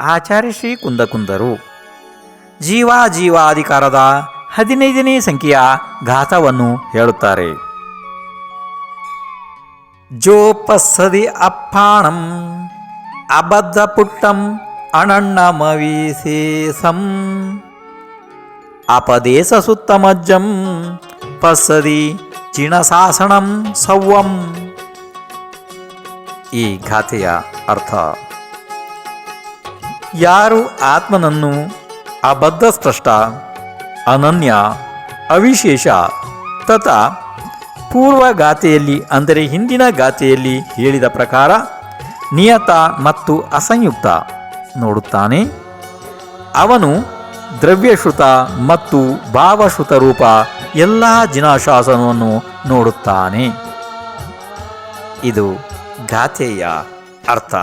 ಆಚಾರ್ಯ ಶ್ರೀ ಕುಂದಕುಂದರು. ಜೀವ ಜೀವಾಧಿಕಾರದ ಹದಿನೈದನೇ ಸಂಖ್ಯೆಯ ಘಾತವನ್ನು ಹೇಳುತ್ತಾರೆ. ಜೋಪಸ್ಸದಿ ಅಪ್ಪಾಣಂ, ಅಬದ್ಧ ಪುಟ್ಟಂ ಅಣಣ್ಣಮವಿಶೇಷಂ ಅಪದೇಶ ಸುತ್ತಮಜ್ಜಂ ಪಸದಿ ಚಿಣಸಾಸಣಂ ಸವ್ವಂ. ಈ ಘಾತೆಯ ಅರ್ಥ ಯಾರು ಆತ್ಮನನ್ನು ಅಬದ್ಧ ಸ್ಪಷ್ಟ ಅನನ್ಯ, ಅವಿಶೇಷ, ತಥಾ ಪೂರ್ವ ಗಾಥೆಯಲ್ಲಿ ಅಂದರೆ ಹಿಂದಿನ ಗಾಥೆಯಲ್ಲಿ ಹೇಳಿದ ಪ್ರಕಾರ ನಿಯತ ಮತ್ತು ಅಸಂಯುಕ್ತ ನೋಡುತ್ತಾನೆ. ಅವನು ದ್ರವ್ಯಶ್ರುತ ಮತ್ತು ಭಾವಶ್ರುತ ರೂಪ ಎಲ್ಲ ಜಿನಾಶಾಸನವನ್ನು ನೋಡುತ್ತಾನೆ. ಇದು ಗಾಥೆಯ ಅರ್ಥ.